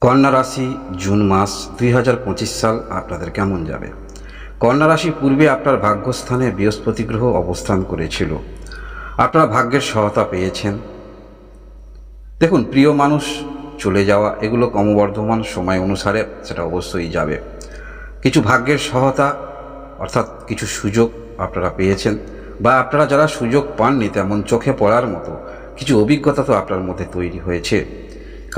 কন্যা রাশি জুন মাস দুই হাজার পঁচিশ সাল আপনাদের কেমন যাবে? কন্যা রাশি পূর্বে আপনার ভাগ্যস্থানে বৃহস্পতি গ্রহ অবস্থান করেছিল। আপনারা ভাগ্যের সহায়তা পেয়েছেন। দেখুন, প্রিয় মানুষ চলে যাওয়া, এগুলো ক্রমবর্ধমান সময় অনুসারে সেটা অবশ্যই যাবে। কিছু ভাগ্যের সহায়তা, অর্থাৎ কিছু সুযোগ আপনারা পেয়েছেন। বা আপনারা যারা সুযোগ পাননি তেমন চোখে পড়ার মতো কিছু অভিজ্ঞতা তো আপনার মধ্যে তৈরি হয়েছে।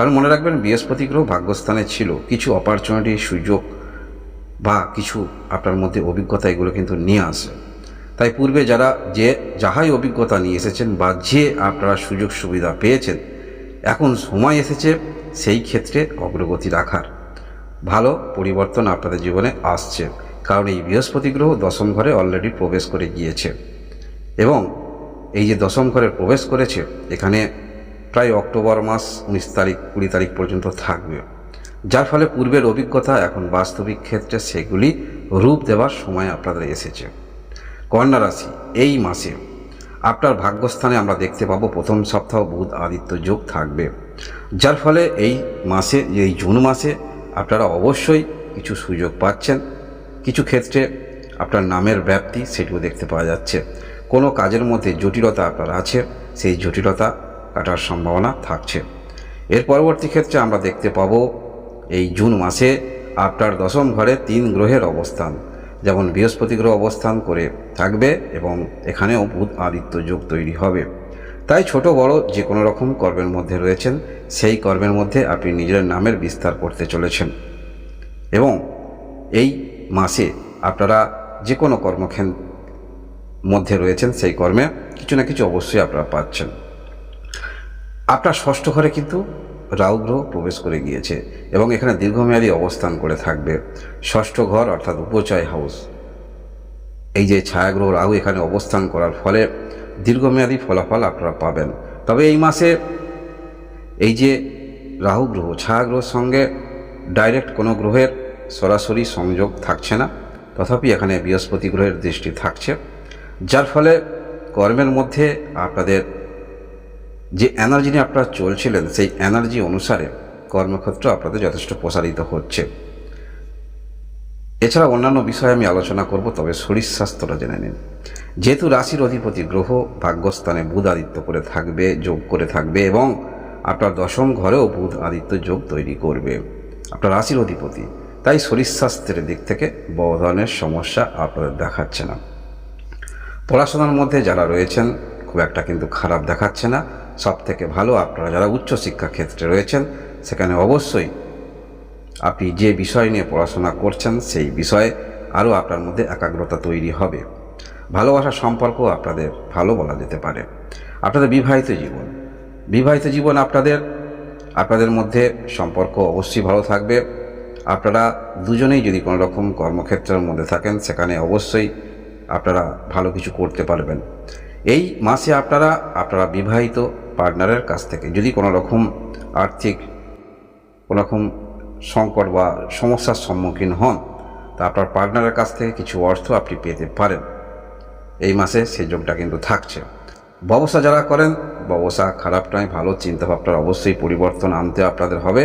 কারণ মনে রাখবেন, বৃহস্পতি গ্রহ ভাগ্যস্থানে ছিল। কিছু অপরচুনিটি সুযোগ বা কিছু আপনার মধ্যে অভিজ্ঞতা এগুলো কিন্তু নিয়ে আসে। তাই পূর্বে যারা যে যাহাই অভিজ্ঞতা নিয়ে এসেছেন বা যে আপনারা সুযোগ সুবিধা পেয়েছেন, এখন সময় এসেছে সেই ক্ষেত্রে অগ্রগতি রাখার। ভালো পরিবর্তন আপনাদের জীবনে আসছে। কারণ এই বৃহস্পতি গ্রহ দশম ঘরে অলরেডি প্রবেশ করে গিয়েছে। এবং এই যে দশম ঘরে প্রবেশ করেছে, এখানে প্রায় অক্টোবর মাস উনিশ তারিখ, কুড়ি তারিখ পর্যন্ত থাকবে। যার ফলে পূর্বের অভিজ্ঞতা এখন বাস্তবিক ক্ষেত্রে সেগুলি রূপ দেওয়ার সময় আপনাদের এসেছে। কন্যা রাশি, এই মাসে আপনার ভাগ্যস্থানে আমরা দেখতে পাবো প্রথম সপ্তাহ বুধ আদিত্য যোগ থাকবে। যার ফলে এই মাসে, এই জুন মাসে আপনারা অবশ্যই কিছু সুযোগ পাচ্ছেন। কিছু ক্ষেত্রে আপনার নামের ব্যাপ্তি সেটিও দেখতে পাওয়া যাচ্ছে। কোনো কাজের মধ্যে জটিলতা আপনার আছে, সেই জটিলতা কাটার সম্ভাবনা থাকছে। এর পরবর্তী ক্ষেত্রে আমরা দেখতে পাবো, এই জুন মাসে আপনার দশম ঘরে তিন গ্রহের অবস্থান, যেমন বৃহস্পতি গ্রহ অবস্থান করে থাকবে এবং এখানেও বুধ আদিত্য যোগ তৈরি হবে। তাই ছোট বড় যে কোনো রকম কর্মের মধ্যে রয়েছেন, সেই কর্মের মধ্যে আপনি নিজের নামের বিস্তার করতে চলেছেন। এবং এই মাসে আপনারা যে কোনো কর্মক্ষেন মধ্যে রয়েছেন, সেই কর্মে কিছু না কিছু অবশ্যই আপনারা পাচ্ছেন। আপনার ষষ্ঠ ঘরে কিন্তু রাহু গ্রহ প্রবেশ করে গিয়েছে এবং এখানে দীর্ঘমেয়াদী অবস্থান করে থাকবে। ষষ্ঠ ঘর অর্থাৎ উপচয় হাউস। এই যে ছায়াগ্রহ রাহু এখানে অবস্থান করার ফলে দীর্ঘমেয়াদী ফলাফল আপনারা পাবেন। তবে এই মাসে এই যে রাহু গ্রহ, ছায়াগ্রহের সঙ্গে ডাইরেক্ট কোনো গ্রহের সরাসরি সংযোগ থাকছে না। তথাপি এখানে বৃহস্পতি গ্রহের দৃষ্টি থাকছে। যার ফলে কর্মের মধ্যে আপনাদের যে এনার্জি নিয়ে আপনারা চলছিলেন, সেই এনার্জি অনুসারে কর্মক্ষেত্র আপনাদের যথেষ্ট প্রসারিত হচ্ছে। এছাড়া অন্যান্য বিষয়ে আমি আলোচনা করব, তবে শরীর স্বাস্থ্যটা জেনে নিন। যেহেতু রাশির অধিপতি গ্রহ ভাগ্যস্থানে বুধ আদিত্য করে থাকবে, যোগ করে থাকবে এবং আপনার দশম ঘরেও বুধ আদিত্য যোগ তৈরি করবে। আপনার রাশির অধিপতি, তাই শরীর স্বাস্থ্যের দিক থেকে বড় ধরনের সমস্যা আপনাদের দেখাচ্ছে না। পড়াশোনার মধ্যে যারা রয়েছেন, খুব একটা কিন্তু খারাপ দেখাচ্ছে না। সব থেকে ভালো আপনারা যারা উচ্চশিক্ষা ক্ষেত্রে রয়েছেন, সেখানে অবশ্যই আপনি যে বিষয় নিয়ে পড়াশোনা করছেন, সেই বিষয়ে আরও আপনার মধ্যে একাগ্রতা তৈরি হবে। ভালোবাসার সম্পর্ক আপনাদের ভালো বলা যেতে পারে। আপনাদের বিবাহিত জীবন। বিবাহিত জীবন আপনাদের আপনাদের মধ্যে সম্পর্ক অবশ্যই ভালো থাকবে। আপনারা দুজনেই যদি কোনো রকম কর্মক্ষেত্রের মধ্যে থাকেন, সেখানে অবশ্যই আপনারা ভালো কিছু করতে পারবেন। এই মাসে আপনারা আপনারা বিবাহিত পার্টনারের কাছ থেকে। যদি কোনো রকম আর্থিক, কোনো রকম সংকট বা সমস্যার সম্মুখীন হন, তা আপনার পার্টনারের কাছ থেকে কিছু অর্থ আপনি পেতে পারেন। এই মাসে সেই যোগটা কিন্তু থাকছে। ব্যবসা যারা করেন, ব্যবসা খারাপ নয়, ভালো চিন্তাভাবনার অবশ্যই পরিবর্তন আনতে আপনাদের হবে।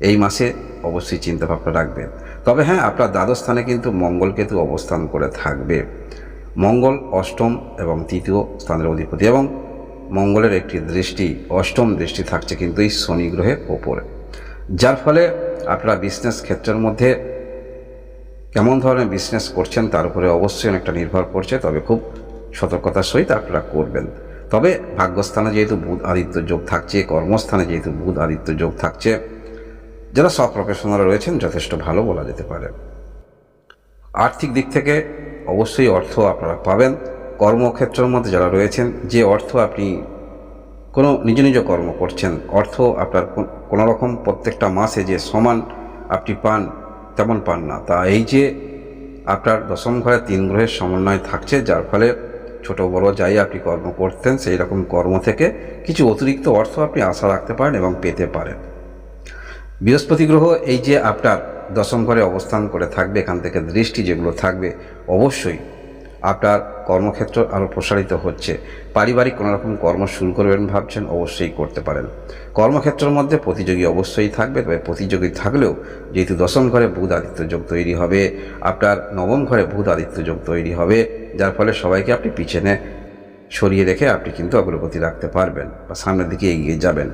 এই মাসে অবশ্যই চিন্তাভাবনা রাখবেন। তবে হ্যাঁ আপনার দ্বাদশ স্থানে কিন্তু মঙ্গল কেতু অবস্থান করে থাকবে। মঙ্গল অষ্টম এবং তৃতীয় স্থানের অধিপতি এবং মঙ্গলের একটি দৃষ্টি, অষ্টম দৃষ্টি থাকছে কিন্তু এই শনি গ্রহের ওপরে। যার ফলে আপনারা বিজনেস ক্ষেত্রের মধ্যে কেমন ধরনের বিজনেস করছেন তার উপরে অবশ্যই অনেকটা নির্ভর করছে, তবে খুব সতর্কতার সহিত আপনারা করবেন। তবে ভাগ্যস্থানে যেহেতু বুধ আদিত্য যোগ থাকছে, কর্মস্থানে যেহেতু বুধ আদিত্য যোগ থাকছে, যারা সব প্রফেশনাল রয়েছেন যথেষ্ট ভালো বলা যেতে পারে। আর্থিক দিক থেকে অবশ্যই অর্থ আপনারা পাবেন। কর্মক্ষেত্রের মধ্যে যারা রয়েছেন, যে অর্থ আপনি কোনো নিজ নিজ কর্ম করছেন, অর্থ আপনার কোন- রকম প্রত্যেকটা মাসে যে সমান আপনি পান, তেমন পান না। তা এই যে আপনার দশম ঘরে তিন গ্রহের সমন্বয় থাকছে, যার ফলে ছোট বড় যাই আপনি কর্ম করতেন, সেই রকম কর্ম থেকে কিছু অতিরিক্ত অর্থ আপনি আশা রাখতে পারেন এবং পেতে পারেন। বৃহস্পতি গ্রহ এই যে আপনার দশম ঘরে অবস্থান করে থাকবে, এখান থেকে দৃষ্টি যেগুলো থাকবে, অবশ্যই আপনার কর্মক্ষেত্র আরও প্রসারিত হচ্ছে। পারিবারিক কোনো রকম কর্ম শুরু করবেন ভাবছেন, অবশ্যই করতে পারেন। কর্মক্ষেত্রের মধ্যে প্রতিযোগী অবশ্যই থাকবে, তবে প্রতিযোগী থাকলেও যেহেতু দশম ঘরে বুধ আদিত্য যোগ তৈরি হবে, আপনার নবম ঘরে বুধ আদিত্য যোগ তৈরি হবে, যার ফলে সবাইকে আপনি পিছনে সরিয়ে রেখে আপনি কিন্তু অগ্রগতি রাখতে পারবেন বা সামনের দিকে এগিয়ে যাবেন।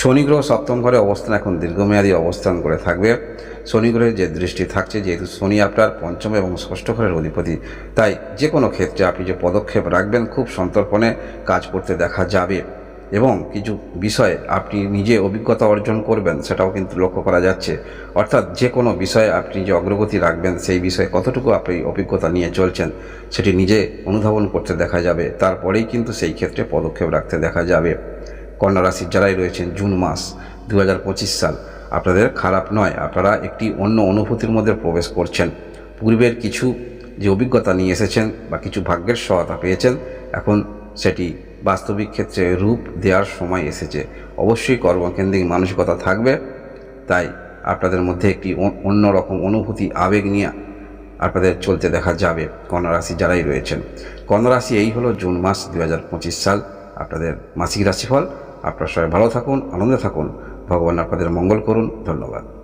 শনি গ্রহ সপ্তম ঘরে অবস্থান এখন দীর্ঘমেয়াদী অবস্থান করে থাকবে। শনি গ্রহের যে দৃষ্টি থাকছে, যেহেতু শনি আপনার পঞ্চম এবং ষষ্ঠ ঘরের অধিপতি, তাই যে কোনো ক্ষেত্রে আপনি যে পদক্ষেপ রাখবেন, খুব সন্তর্পণে কাজ করতে দেখা যাবে। এবং কিছু বিষয়ে আপনি নিজে অভিজ্ঞতা অর্জন করবেন, সেটাও কিন্তু লক্ষ্য করা যাচ্ছে। অর্থাৎ যে কোনো বিষয়ে আপনি যে অগ্রগতি রাখবেন, সেই বিষয়ে কতটুকু আপনি অভিজ্ঞতা নিয়ে চলছেন, সেটি নিজে অনুধাবন করতে দেখা যাবে। তারপরেই কিন্তু সেই ক্ষেত্রে পদক্ষেপ রাখতে দেখা যাবে। কন্যা রাশির যারাই রয়েছেন, জুন মাস দু হাজার পঁচিশ সাল আপনাদের খারাপ নয়, আপনারা একটি অন্য অনুভূতির মধ্যে প্রবেশ করছেন। পূর্বের কিছু যে অভিজ্ঞতা নিয়ে এসেছেন বা কিছু ভাগ্যের সহায়তা পেয়েছেন, এখন সেটি বাস্তবিক ক্ষেত্রে রূপ দেওয়ার সময় এসেছে। অবশ্যই কর্মকেন্দ্রিক মানসিকতা থাকবে, তাই আপনাদের মধ্যে একটি অন্যরকম অনুভূতি, আবেগ নিয়ে আপনাদের চলতে দেখা যাবে কন্যা রাশি যারাই রয়েছেন। কন্যা রাশি এই হলো জুন মাস দু হাজার পঁচিশ সাল। আপনাদের মাসিক রাশিফল। আপনারা সবাই ভালো থাকুন, আনন্দে থাকুন। ভগবান আপনাদের মঙ্গল করুন। ধন্যবাদ।